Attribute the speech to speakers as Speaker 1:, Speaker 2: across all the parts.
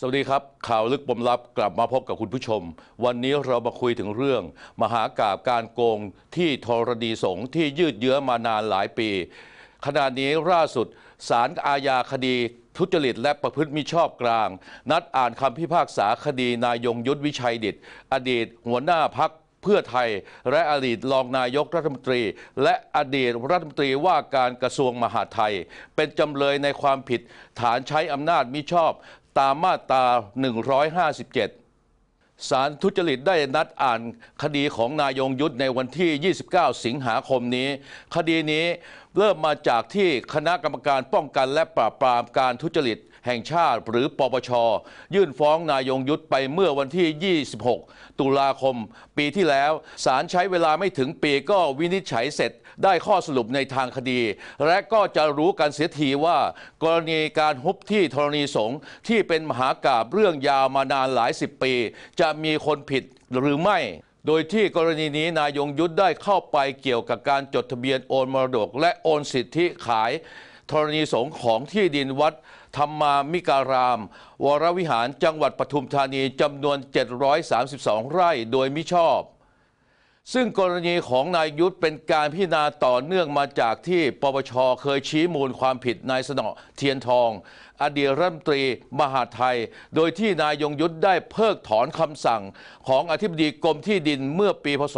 Speaker 1: สวัสดีครับ ข่าวลึกปมลับกลับมาพบกับคุณผู้ชม วันนี้เรามาคุยถึงเรื่อง มหากาบการโกงที่ธรณีสงฆ์ที่ยืดเยื้อมานานหลายปี ขณะนี้ล่าสุดศาลอาญาคดี ทุจริตและประพฤติมิชอบกลาง นัดอ่านคำพิพากษาคดีนายงยุทธวิชัยดิต อดีตหัวหน้าพักเพื่อไทยและอดีตรองนายกรัฐมนตรี และอดีตรัฐมนตรีว่าการกระทรวงมหาดไทย เป็นจำเลยในความผิดฐานใช้อำนาจมิชอบ ตามมาตรา 157 สารทุจริตได้นัดอ่านคดีของนายงยุทธในวันที่ 29 สิงหาคมนี้ คดีนี้เริ่มมาจากที่คณะกรรมการป้องกันและปราบปรามการทุจริต แห่งชาติหรือปปช ยื่นฟ้องนายยงยุทธไปเมื่อวันที่ 26 ตุลาคม ปีที่แล้วศาลใช้เวลาไม่ถึงปีก็วินิจฉัยเสร็จได้ข้อสรุปในทางคดี และก็จะรู้กันเสียทีว่า กรณีการฮุบที่ธรณีสงฆ์ที่เป็นมหากาบเรื่องยาวมานานหลายสิบปี จะมีคนผิดหรือไม่โดยที่กรณีนี้นายงยุทธได้เข้าไปเกี่ยวกับการจดทะเบียนโอนมรดก และโอนสิทธิขายธรณีสงของที่ดินวัด ธรรมามิการาม วรวิหารจังหวัดปทุมธานีจำนวน 732 ไร่โดยมิชอบ ซึ่งกรณีของนายยุทธเป็นการพิจารณาต่อเนื่องมาจากที่ปปชเคยชี้มูลความผิดนายสนอเทียนทอง อดีตรัฐมนตรีมหาไทย โดยที่นายยงยุทธได้เพิกถอนคำสั่งของอธิบดีกรมที่ดินเมื่อปีพศ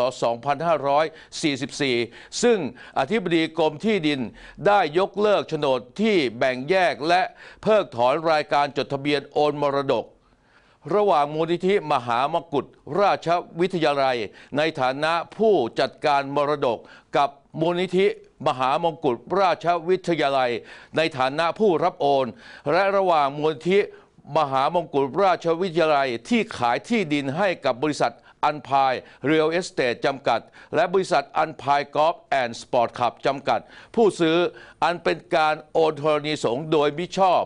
Speaker 1: 2544 ซึ่งอธิบดีกรมที่ดินได้ยกเลิกโฉนดที่แบ่งแยกและเพิกถอนรายการจดทะเบียนโอนมรดก ระหว่างมูลนิธิมหามกุฏราชวิทยาลัย ในฐานะผู้จัดการมรดกกับมูลนิธิมหามงกุฎราชวิทยาลัย ในฐานะผู้รับโอน และระหว่างมูลนิธิมหามงกุฎราชวิทยาลัยที่ขายที่ดินให้กับบริษัทอันพายเรียลเอสเต e จำกัด และบริษัทอันพายกอล์ฟแอนด์สปอร์ตคลับจำกัด ผู้ซื้ออันเป็นการโอนธรณีสงโดยมิชอบ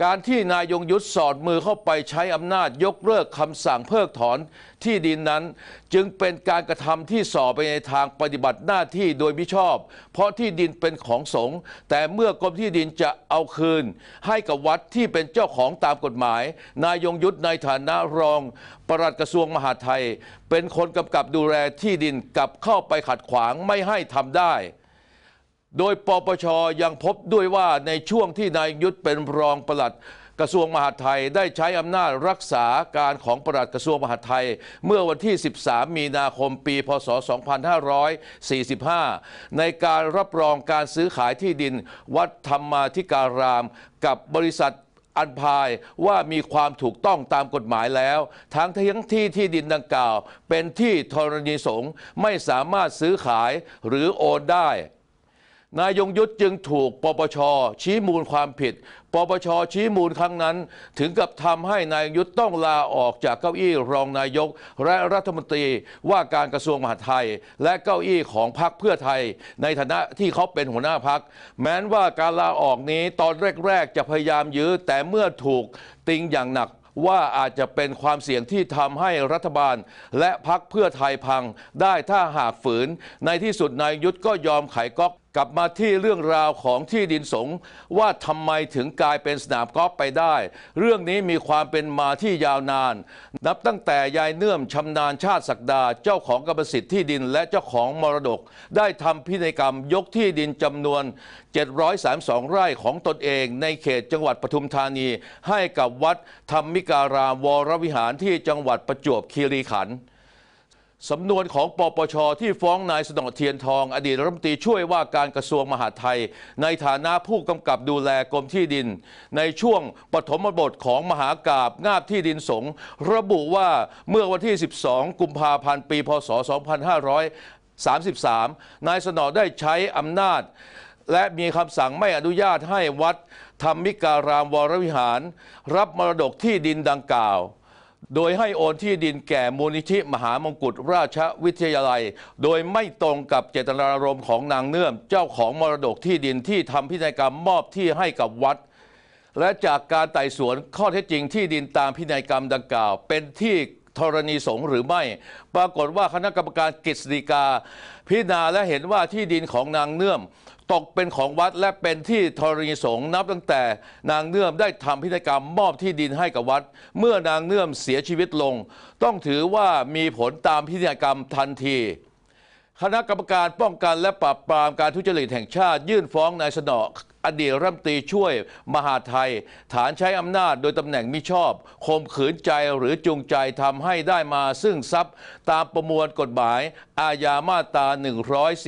Speaker 1: การที่นายยงยุทธสอดมือเข้าไปใช้อำนาจยกเลิกคำสั่งเพิกถอนที่ดินนั้น จึงเป็นการกระทำที่ส่อไปในทางปฏิบัติหน้าที่โดยมิชอบ เพราะที่ดินเป็นของสงฆ์แต่เมื่อกรมที่ดินจะเอาคืน ให้กับวัดที่เป็นเจ้าของตามกฎหมาย นายยงยุทธในฐานะรองปลัดกระทรวงมหาดไทย เป็นคนกำกับดูแลที่ดินกลับเข้าไปขัดขวางไม่ให้ทำได้ โดยปปชยังพบด้วยว่าในช่วงที่นายยุทธเป็นรองปลัดกระทรวงมหาดไทยได้ใช้อำนาจรักษาการของปลัดกระทรวงมหาดไทย เมื่อวันที่ 13 มีนาคมปี พศ 2545 ในการรับรองการซื้อขายที่ดิน วัดธรรมาธิการาม กับบริษัทอันพายว่ามีความถูกต้องตามกฎหมายแล้ว ทั้งทั้งที่ที่ดินดังกล่าว เป็นที่ธรณีสงฆ์ไม่สามารถซื้อขายหรือโอนได้ นายยงยุทธจึงถูกปปชชี้มูลความผิด ปปชชี้มูลครั้งนั้น ถึงกับทำให้นายยงยุทธต้องลาออกจากเก้าอี้รองนายก และรัฐมนตรีว่าการกระทรวงมหาดไทย และเก้าอี้ของพรรคเพื่อไทย ในฐานะที่เขาเป็นหัวหน้าพรรคแม้นว่าการลาออกนี้ตอนแรกๆจะพยายามยื้อแต่เมื่อถูกติงอย่างหนักว่าอาจจะเป็นความเสี่ยงที่ทำให้รัฐบาล และพักเพื่อไทยพังได้ถ้าหากฝืน ในที่สุดนายยุทธก็ยอมไขก๊อก กลับมาที่เรื่องราวของที่ดินสงว่าทำไมถึงกลายเป็นสนามกอล์ฟไปได้ เรื่องนี้มีความเป็นมาที่ยาวนาน นับตั้งแต่ยายเนื่อมชำนาญชาติศักดา เจ้าของกรรมสิทธิ์ที่ดินและเจ้าของมรดก ได้ทำพินัยกรรมยกที่ดินจำนวน 732 ไร่ของตนเอง ในเขตจังหวัดปทุมธานี ให้กับวัดธรรมิการามวรวิหารที่จังหวัดประจวบคีรีขันธ์ สำนวนของปปช ที่ฟ้องนายสนอเทียนทอง อดีตรัฐมนตรีช่วยว่าการกระทรวงมหาดไทย ในฐานะผู้กำกับดูแลกรมที่ดิน ในช่วงปฐมบทของมหากาบงาบที่ดินสงระบุว่าเมื่อวันที่ 12 กุมภาพันธ์ปี พศ 2533 นายสนอได้ใช้อำนาจ และมีคำสั่งไม่อนุญาตให้วัดธรรมิการามวรวิหาร รับมรดกที่ดินดังกล่าว โดยให้โอนที่ดินแก่มูลนิธิมหามงกุฎราชวิทยาลัย โดยไม่ตรงกับเจตนารมณ์ของนางเนื่อม เจ้าของมรดกที่ดินที่ทำพินัยกรรมมอบที่ให้กับวัด และจากการไต่สวนข้อเท็จจริงที่ดินตามพินัยกรรมดังกล่าว เป็นที่ ธรณีสงฆ์หรือไม่ ปรากฏว่าคณะกรรมการกฤษฎีกา พิจารณาและเห็นว่าที่ดินของนางเนื่อม ตกเป็นของวัดและเป็นที่ธรณีสงฆ์นับตั้งแต่นางเนื่อมได้ทำพิธีกรรมมอบที่ดินให้กับวัด เมื่อนางเนื่อมเสียชีวิตลง ต้องถือว่ามีผลตามพิธีกรรมทันทีคณะกรรมการป้องกันและปราบปรามการทุจริตแห่งชาติ ยื่นฟ้องนายสนอ อดีตรัฐมนตรีช่วยมหาไทย ฐานใช้อำนาจโดยตำแหน่งมิชอบข่มขืนใจหรือจูงใจทำให้ได้มาซึ่งทรัพย์ตามประมวลกฎหมาย อาญามาตรา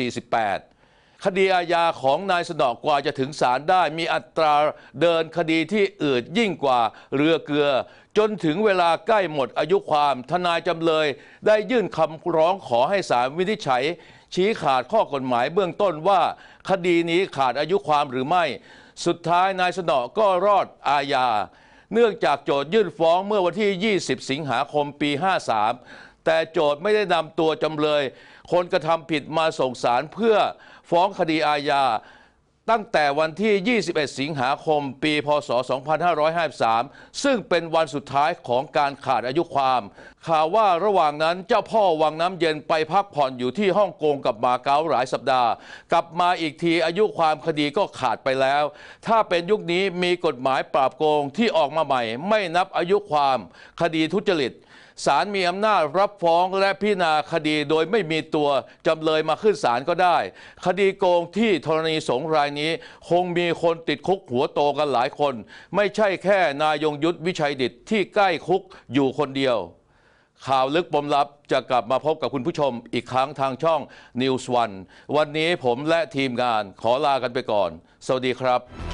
Speaker 1: 148คดีอาญาของนายสนอกกว่าจะถึงศาลได้มีอัตราเดินคดีที่อืดยิ่งกว่าเรือเกลือ จนถึงเวลาใกล้หมดอายุความทนายจำเลย ได้ยื่นคำร้องขอให้ศาลวินิจฉัย ชี้ขาดข้อกฎหมายเบื้องต้นว่าคดีนี้ขาดอายุความหรือไม่ สุดท้ายนายสนอก็รอดอาญา เนื่องจากโจทยื่นฟ้องเมื่อวันที่ 20 สิงหาคมปี 53 แต่โจทย์ไม่ได้นำตัวจำเลย คนกระทำผิดมาส่งสารเพื่อฟ้องคดีอาญา ตั้งแต่วันที่ 21 สิงหาคม ปี พศ 2553 ซึ่งเป็นวันสุดท้ายของการขาดอายุความ ข่าวว่าระหว่างนั้นเจ้าพ่อวังน้ำเย็นไปพักผ่อนอยู่ที่ฮ่องกงกับมาเก๊าหลายสัปดาห์ กลับมาอีกทีอายุความคดีก็ขาดไปแล้ว ถ้าเป็นยุคนี้มีกฎหมายปราบโกงที่ออกมาใหม่ ไม่นับอายุความ คดีทุจริต ศาลมีอำนาจรับฟ้องและพิจารณาคดีโดยไม่มีตัวจำเลยมาขึ้นศาลก็ได้ คดีโกงที่ธรณีสงรายนี้ คงมีคนติดคุกหัวโตกันหลายคน ไม่ใช่แค่นายงยุทธวิชัยดิตที่ใกล้คุกอยู่คนเดียว ข่าวลึกปมลับจะกลับมาพบกับคุณผู้ชมอีกครั้งทางช่อง News One วันนี้ผมและทีมงานขอลากันไปก่อน สวัสดีครับ